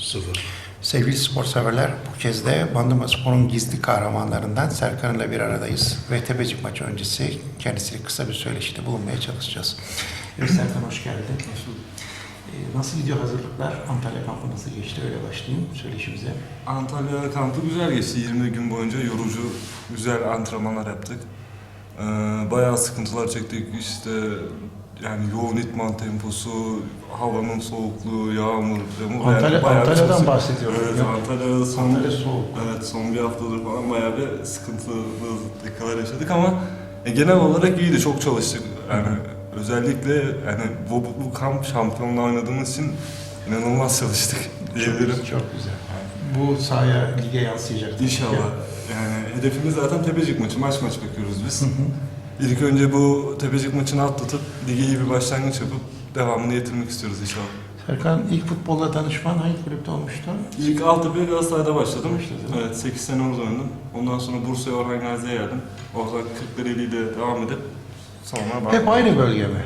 Sıfır. Sevgili spor severler, bu kez de Bandırma Spor'un gizli kahramanlarından Serkan ile bir aradayız. Ve Tepecik maçı öncesi kendisiyle kısa bir söyleşide bulunmaya çalışacağız. Evet Serkan hoş geldin. Ee, Nasıl gidiyor hazırlıklar? Antalya kampı nasıl geçti? Öyle başlayayım söyleşimize. Antalya kampı güzel geçti. 20 gün boyunca yorucu, güzel antrenmanlar yaptık. Ee, bayağı sıkıntılar çektik. İşte yani yoğun itman temposu, havanın soğukluğu, yağmur, yağmur. Antalya, yani bayağı Antalya'dan çalıştık. bahsediyorum. Evet, Ya, Antalya'da son, Antalya soğuk. evet, son bir haftadır falan bayağı bir sıkıntılı dakikalar yaşadık ama e, genel olarak iyiydi. Çok çalıştık. Yani özellikle yani bu, bu, bu kamp şampiyonla oynadığımız için inanılmaz çalıştık diyebilirim. Çok, çok güzel. Bu sahaya lige yansıyacak. tabii ki. İnşallah. Yani hedefimiz zaten Tepecik maçı. Maç maç bakıyoruz biz. İlk önce bu Tepecik maçını atlatıp lige iyi bir başlangıç yapıp devamını getirmek istiyoruz inşallah. Serkan ilk futbolla tanışman hangi kulüpte olmuştu? İlk Altıpı Galatasaray'da başladım. Başladın. Evet 8 sene orada oynadım. Ondan sonra Bursa'ya Orhan Gazi'ye geldim. Oradan Kırklareli ile devam edip sonra bak. Hep aynı bölge mi?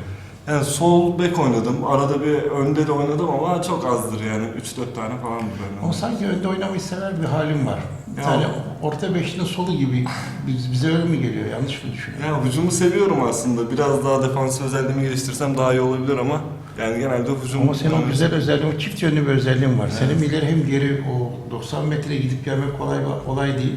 Yani sol bek oynadım. Arada bir önde de oynadım ama çok azdır yani. 3-4 tane falan böyle. Ama sanki önde oynamayı sever bir halim var. Bir Ya. tane orta beşlinin solu gibi biz, bize öyle mi geliyor? Yanlış mı düşünüyorum? Ya hücumu seviyorum aslında. Biraz daha defansif özelliğimi geliştirsem daha iyi olabilir ama yani genelde hücum... Ama senin o güzel özelliğin, o çift yönlü bir özelliğin var. Senin ileri hem geri o 90 metre gidip gelmek kolay kolay değil.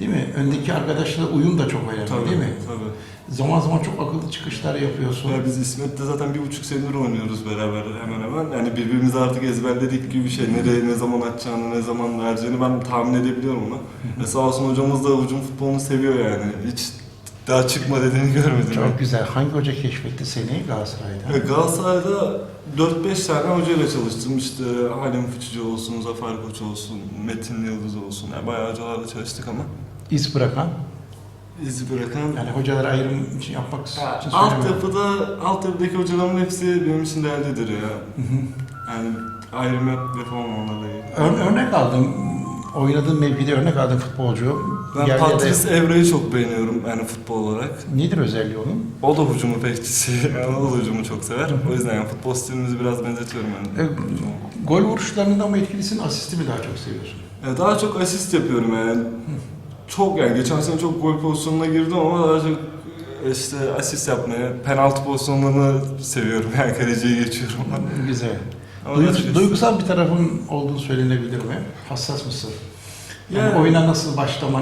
Değil mi? Öndeki arkadaşla uyum da çok önemli Tabii, değil mi? Tabii. Zaman zaman çok akıllı çıkışlar yapıyorsun. Ya biz İsmet'le zaten bir buçuk senedir oynuyoruz beraber hemen hemen. Yani birbirimizi artık ezberledik gibi bir şey. Nereye, ne zaman atacağını, ne zaman vereceğini ben tahmin edebiliyorum onu. Ve sağ olsun hocamız da hücum futbolunu seviyor yani. Hiç daha çıkma dediğini görmedim. Çok güzel. Hangi hoca keşfetti seni Galatasaray'da? Ve Galatasaray'da 4-5 tane hocayla çalıştım. İşte Halim Fıçıcı olsun, Zafer Koç olsun, Metin Yıldız olsun. Yani bayağı hocalarla çalıştık ama İz bırakan, izi bırakan... yani hocalara ayrım için yapmak için söylemiyorum. Altyapıda, altyapıdaki hocaların hepsi benim için değerlidir ya. Hı hı. Yani ayrım yap, yapamam onlarla. Ör- örnek aldım. Oynadığın mevkide örnek aldığın futbolcu. Ben Yerlerde- Patrice Evra'yı çok beğeniyorum yani futbol olarak. Nedir özelliği onun? O da hücumu bekçisi, yani o da hücumu çok sever. O yüzden yani futbol stilimizi biraz benzetiyorum ben. E, gol vuruşlarında mı etkilisin, asisti mi daha çok seviyorsun? Ya daha çok asist yapıyorum yani. Çok yani geçen sene çok gol pozisyonuna girdim ama daha çok işte asist yapmayı, penaltı pozisyonlarını seviyorum yani kaleciye geçiyorum. Güzel. Ama Duygu- daha çok- duygusal bir tarafın olduğunu söylenebilir mi? Hassas mısın? Yani Yani- oyuna nasıl başlaman